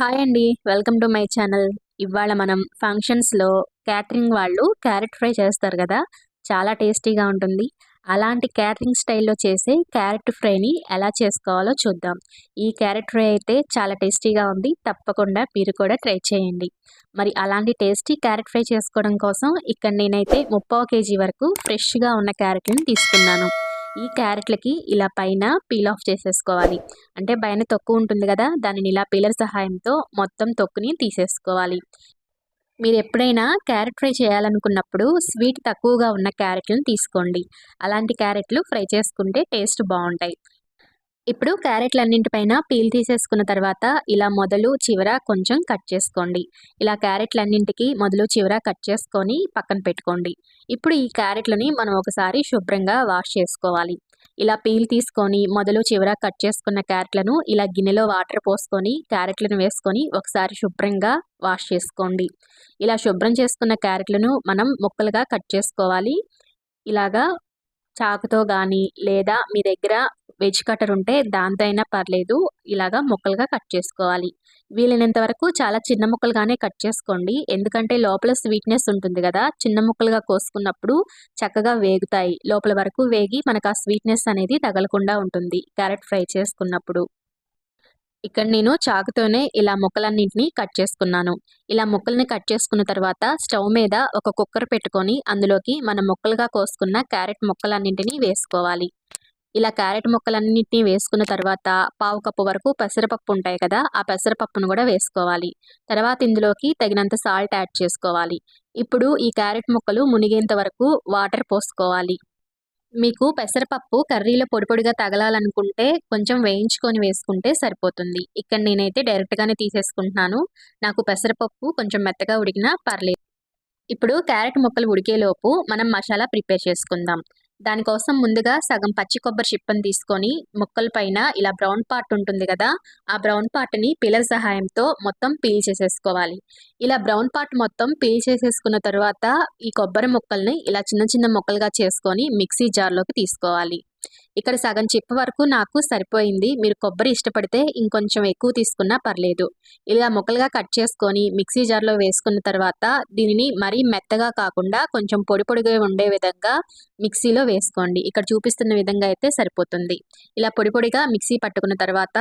Hi అండి welcome to my channel ఇవాళ మనం ఫంక్షన్స్లో క్యాటరింగ్ వాళ్ళు క్యారెట్ ఫ్రై చేస్తారు కదా చాలా టేస్టీగా ఉంటుంది. అలాంటి క్యాటరింగ్ స్టైల్లో చేసే క్యారెట్ ఫ్రైని ఎలా చేసుకోవాలో చూద్దాం. ఈ క్యారెట్ ఫ్రై అయితే చాలా టేస్టీగా ఉంది తప్పకుండా మీరు కూడా ట్రై చేయండి. మరి అలాంటి టేస్టీ క్యారెట్ ఫ్రై చేసుకోవడం కోసం ఇక్కడ నేనైతే ముప్పావు కేజీ వరకు ఫ్రెష్గా ఉన్న క్యారెట్లను తీసుకున్నాను. ఈ క్యారెట్లకి ఇలా పైన పీల్ ఆఫ్ చేసేసుకోవాలి. అంటే పైన తొక్కు ఉంటుంది కదా దానిని ఇలా పీలర్ సహాయంతో మొత్తం తొక్కుని తీసేసుకోవాలి. మీరు ఎప్పుడైనా క్యారెట్ ఫ్రై చేయాలనుకున్నప్పుడు స్వీట్ తక్కువగా ఉన్న క్యారెట్లను తీసుకోండి. అలాంటి క్యారెట్లు ఫ్రై చేసుకుంటే టేస్ట్ బాగుంటాయి. ఇప్పుడు క్యారెట్లన్నింటిపైన పీల్ తీసేసుకున్న తర్వాత ఇలా మొదలు చివర కొంచెం కట్ చేసుకోండి. ఇలా క్యారెట్లన్నింటికి మొదలు చివర కట్ చేసుకొని పక్కన పెట్టుకోండి. ఇప్పుడు ఈ క్యారెట్లని మనం ఒకసారి శుభ్రంగా వాష్ చేసుకోవాలి. ఇలా పీల్ తీసుకొని మొదలు చివర కట్ చేసుకున్న క్యారెట్లను ఇలా గిన్నెలో వాటర్ పోసుకొని క్యారెట్లను వేసుకొని ఒకసారి శుభ్రంగా వాష్ చేసుకోండి. ఇలా శుభ్రం చేసుకున్న క్యారెట్లను మనం ముక్కలుగా కట్ చేసుకోవాలి. ఇలాగా చాకుతో కానీ లేదా మీ దగ్గర వెజ్ కటర్ ఉంటే దాంతో అయినా పర్లేదు ఇలాగా ముక్కలుగా కట్ చేసుకోవాలి. వీలైనంత వరకు చాలా చిన్న ముక్కలుగానే కట్ చేసుకోండి. ఎందుకంటే లోపల స్వీట్నెస్ ఉంటుంది కదా చిన్న ముక్కలుగా కోసుకున్నప్పుడు చక్కగా వేగుతాయి. లోపల వరకు వేగి మనకు ఆ స్వీట్నెస్ అనేది తగలకుండా ఉంటుంది క్యారెట్ ఫ్రై చేసుకున్నప్పుడు. ఇక్కడ నేను చాకుతోనే ఇలా ముక్కలన్నింటినీ కట్ చేసుకున్నాను. ఇలా ముక్కల్ని కట్ చేసుకున్న తర్వాత స్టవ్ మీద ఒక కుక్కర్ పెట్టుకొని అందులోకి మనం ముక్కలుగా కోసుకున్న క్యారెట్ ముక్కలన్నింటినీ వేసుకోవాలి. ఇలా క్యారెట్ ముక్కలన్నింటినీ వేసుకున్న తర్వాత పావు కప్పు వరకు పెసరపప్పు ఉంటాయి కదా ఆ పెసరపప్పును కూడా వేసుకోవాలి. తర్వాత ఇందులోకి తగినంత సాల్ట్ యాడ్ చేసుకోవాలి. ఇప్పుడు ఈ క్యారెట్ ముక్కలు మునిగేంత వరకు వాటర్ పోసుకోవాలి. మీకు పెసరపప్పు కర్రీలో పొడిపొడిగా తగలాలనుకుంటే కొంచెం వేయించుకొని వేసుకుంటే సరిపోతుంది. ఇక్కడ నేనైతే డైరెక్ట్గానే తీసేసుకుంటున్నాను. నాకు పెసరపప్పు కొంచెం మెత్తగా ఉడికినా పర్లేదు. ఇప్పుడు క్యారెట్ ముక్కలు ఉడికేలోపు మనం మసాలా ప్రిపేర్ చేసుకుందాం. దానికోసం ముందుగా సగం పచ్చి కొబ్బరి చిప్పని తీసుకొని ముక్కల పైన ఇలా బ్రౌన్ పార్ట్ ఉంటుంది కదా ఆ బ్రౌన్ పార్ట్ని పిల్లల సహాయంతో మొత్తం పీల్ చేసేసుకోవాలి. ఇలా బ్రౌన్ పార్ట్ మొత్తం పీల్ చేసేసుకున్న తర్వాత ఈ కొబ్బరి ముక్కల్ని ఇలా చిన్న చిన్న ముక్కలుగా చేసుకొని మిక్సీ జార్లోకి తీసుకోవాలి. ఇక్కడ సగం చిప్ప వరకు నాకు సరిపోయింది. మీరు కొబ్బరి ఇష్టపడితే ఇంకొంచెం ఎక్కువ తీసుకున్నా పర్లేదు. ఇలా ముక్కలుగా కట్ చేసుకొని మిక్సీ జార్లో వేసుకున్న తర్వాత దీనిని మరీ మెత్తగా కాకుండా కొంచెం పొడి పొడిగా ఉండే విధంగా మిక్సీలో వేసుకోండి. ఇక్కడ చూపిస్తున్న విధంగా అయితే సరిపోతుంది. ఇలా పొడి పొడిగా మిక్సీ పట్టుకున్న తర్వాత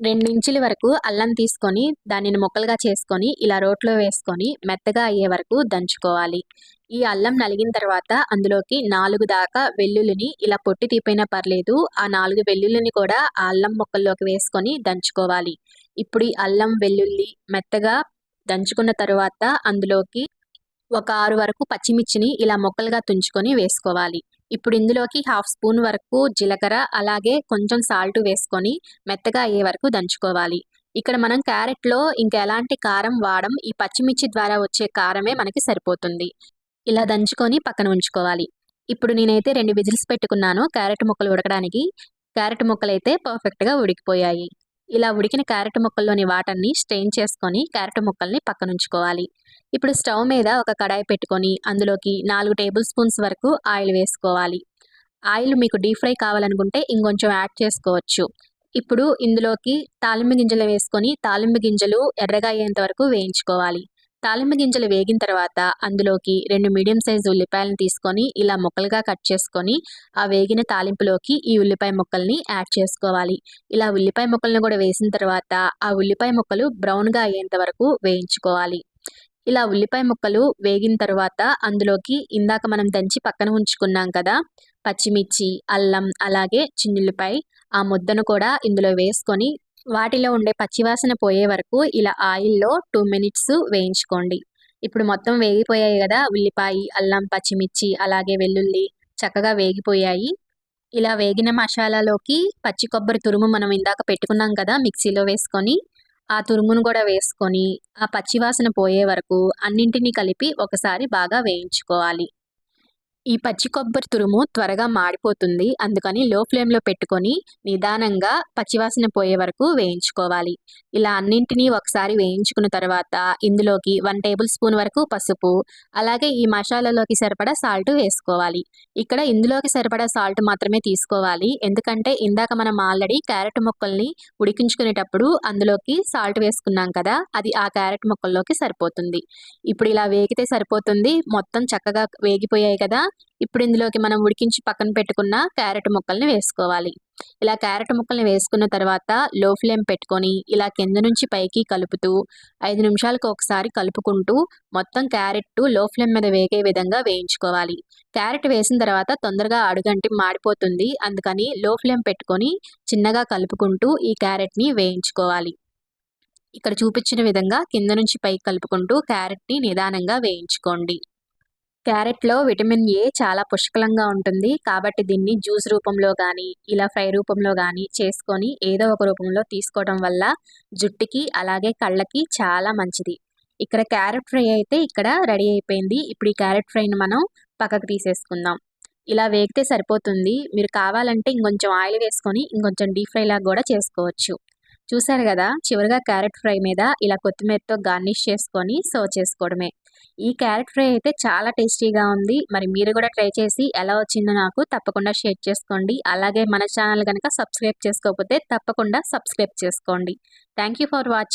ఇంచుల వరకు అల్లం తీసుకొని దానిని ముక్కలుగా చేసుకొని ఇలా రోట్లో వేసుకొని మెత్తగా అయ్యే వరకు దంచుకోవాలి. ఈ అల్లం నలిగిన తర్వాత అందులోకి నాలుగు దాకా వెల్లుల్లిని ఇలా పొట్టి తీపైనా పర్లేదు ఆ నాలుగు వెల్లుల్లిని కూడా ఆ అల్లం ముక్కల్లోకి వేసుకొని దంచుకోవాలి. ఇప్పుడు ఈ అల్లం వెల్లుల్లి మెత్తగా దంచుకున్న తర్వాత అందులోకి ఒక ఆరు వరకు పచ్చిమిర్చిని ఇలా ముక్కలుగా తుంచుకొని వేసుకోవాలి. ఇప్పుడు ఇందులోకి హాఫ్ స్పూన్ వరకు జీలకర్ర అలాగే కొంచెం సాల్ట్ వేసుకొని మెత్తగా అయ్యే వరకు దంచుకోవాలి. ఇక్కడ మనం క్యారెట్లో ఇంకా ఎలాంటి కారం వాడం ఈ పచ్చిమిర్చి ద్వారా వచ్చే కారమే మనకి సరిపోతుంది. ఇలా దంచుకొని పక్కన ఉంచుకోవాలి. ఇప్పుడు నేనైతే రెండు విజిల్స్ పెట్టుకున్నాను క్యారెట్ ముక్కలు ఉడకడానికి. క్యారెట్ ముక్కలు అయితే పర్ఫెక్ట్గా ఉడికిపోయాయి. ఇలా ఉడికిన క్యారెట్ ముక్కల్లోని వాటర్ని స్ట్రెయిన్ చేసుకొని క్యారెట్ ముక్కల్ని పక్కన ఉంచుకోవాలి ఇప్పుడు స్టవ్ మీద ఒక కడాయి పెట్టుకొని అందులోకి నాలుగు టేబుల్ స్పూన్స్ వరకు ఆయిల్ వేసుకోవాలి. ఆయిల్ మీకు డీప్ ఫ్రై కావాలనుకుంటే ఇంకొంచెం యాడ్ చేసుకోవచ్చు. ఇప్పుడు ఇందులోకి తాలింపు గింజలు వేసుకొని తాలింపు గింజలు ఎర్రగా అయ్యేంత వరకు వేయించుకోవాలి. తాలింపు గింజలు వేగిన తర్వాత అందులోకి రెండు మీడియం సైజు ఉల్లిపాయలను తీసుకొని ఇలా ముక్కలుగా కట్ చేసుకొని ఆ వేగిన తాలింపులోకి ఈ ఉల్లిపాయ ముక్కల్ని యాడ్ చేసుకోవాలి. ఇలా ఉల్లిపాయ ముక్కలను కూడా వేసిన తర్వాత ఆ ఉల్లిపాయ ముక్కలు బ్రౌన్గా అయ్యేంత వరకు వేయించుకోవాలి. ఇలా ఉల్లిపాయ ముక్కలు వేగిన తర్వాత అందులోకి ఇందాక మనం దంచి పక్కన ఉంచుకున్నాం కదా పచ్చిమిర్చి అల్లం అలాగే చిన్నుల్లిపాయ ఆ ముద్దను కూడా ఇందులో వేసుకొని వాటిలో ఉండే పచ్చివాసన పోయే వరకు ఇలా ఆయిల్లో టూ మినిట్స్ వేయించుకోండి. ఇప్పుడు మొత్తం వేగిపోయాయి కదా ఉల్లిపాయ అల్లం పచ్చిమిర్చి అలాగే వెల్లుల్లి చక్కగా వేగిపోయాయి. ఇలా వేగిన మసాలాలోకి పచ్చి కొబ్బరి తురుము మనం ఇందాక పెట్టుకున్నాం కదా మిక్సీలో వేసుకొని ఆ తురుమును కూడా వేసుకొని ఆ పచ్చివాసన పోయే వరకు అన్నింటినీ కలిపి ఒకసారి బాగా వేయించుకోవాలి. ఈ పచ్చి కొబ్బరి తురుము త్వరగా మాడిపోతుంది. అందుకని లో ఫ్లేమ్లో పెట్టుకొని నిదానంగా పచ్చివాసన పోయే వరకు వేయించుకోవాలి. ఇలా అన్నింటినీ ఒకసారి వేయించుకున్న తర్వాత ఇందులోకి వన్ టేబుల్ స్పూన్ వరకు పసుపు అలాగే ఈ మసాలాలోకి సరిపడా సాల్ట్ వేసుకోవాలి. ఇక్కడ ఇందులోకి సరిపడా సాల్ట్ మాత్రమే తీసుకోవాలి. ఎందుకంటే ఇందాక మనం ఆల్రెడీ క్యారెట్ ముక్కల్ని ఉడికించుకునేటప్పుడు అందులోకి సాల్ట్ వేసుకున్నాం కదా అది ఆ క్యారెట్ ముక్కల్లోకి సరిపోతుంది. ఇప్పుడు ఇలా వేగితే సరిపోతుంది. మొత్తం చక్కగా వేగిపోయాయి కదా. ఇప్పుడు ఇందులోకి మనం ఉడికించి పక్కన పెట్టుకున్న క్యారెట్ ముక్కల్ని వేసుకోవాలి. ఇలా క్యారెట్ ముక్కల్ని వేసుకున్న తర్వాత లో ఫ్లేమ్ పెట్టుకొని ఇలా కింద నుంచి పైకి కలుపుతూ ఐదు నిమిషాలకు ఒకసారి కలుపుకుంటూ మొత్తం క్యారెట్లో ఫ్లేమ్ మీద వేగే విధంగా వేయించుకోవాలి. క్యారెట్ వేసిన తర్వాత తొందరగా అడుగంటి మాడిపోతుంది. అందుకని లో ఫ్లేమ్ పెట్టుకొని చిన్నగా కలుపుకుంటూ ఈ క్యారెట్ని వేయించుకోవాలి. ఇక్కడ చూపించిన విధంగా కింద నుంచి పైకి కలుపుకుంటూ క్యారెట్ని నిదానంగా వేయించుకోండి. క్యారెట్లో విటమిన్ ఏ చాలా పుష్కలంగా ఉంటుంది. కాబట్టి దీన్ని జ్యూస్ రూపంలో కానీ ఇలా ఫ్రై రూపంలో కానీ చేసుకొని ఏదో ఒక రూపంలో తీసుకోవడం వల్ల జుట్టుకి అలాగే కళ్ళకి చాలా మంచిది. ఇక్కడ క్యారెట్ ఫ్రై అయితే ఇక్కడ రెడీ అయిపోయింది. ఇప్పుడు ఈ క్యారెట్ ఫ్రైని మనం పక్కకు తీసేసుకుందాం. ఇలా వేగితే సరిపోతుంది. మీరు కావాలంటే ఇంకొంచెం ఆయిల్ వేసుకొని ఇంకొంచెం డీప్ ఫ్రై లాగా కూడా చేసుకోవచ్చు. చూసారు కదా చివరిగా క్యారెట్ ఫ్రై మీద ఇలా కొత్తిమీరతో గార్నిష్ చేసుకొని సర్వ్ చేసుకోవడమే. ఈ క్యారెట్ ఫ్రై అయితే చాలా టేస్టీగా ఉంది. మరి మీరు కూడా ట్రై చేసి ఎలా వచ్చిందో నాకు తప్పకుండా షేర్ చేసుకోండి. అలాగే మన ఛానల్ కనుక సబ్స్క్రైబ్ చేసుకోకపోతే తప్పకుండా సబ్స్క్రైబ్ చేసుకోండి. Thank you for watching.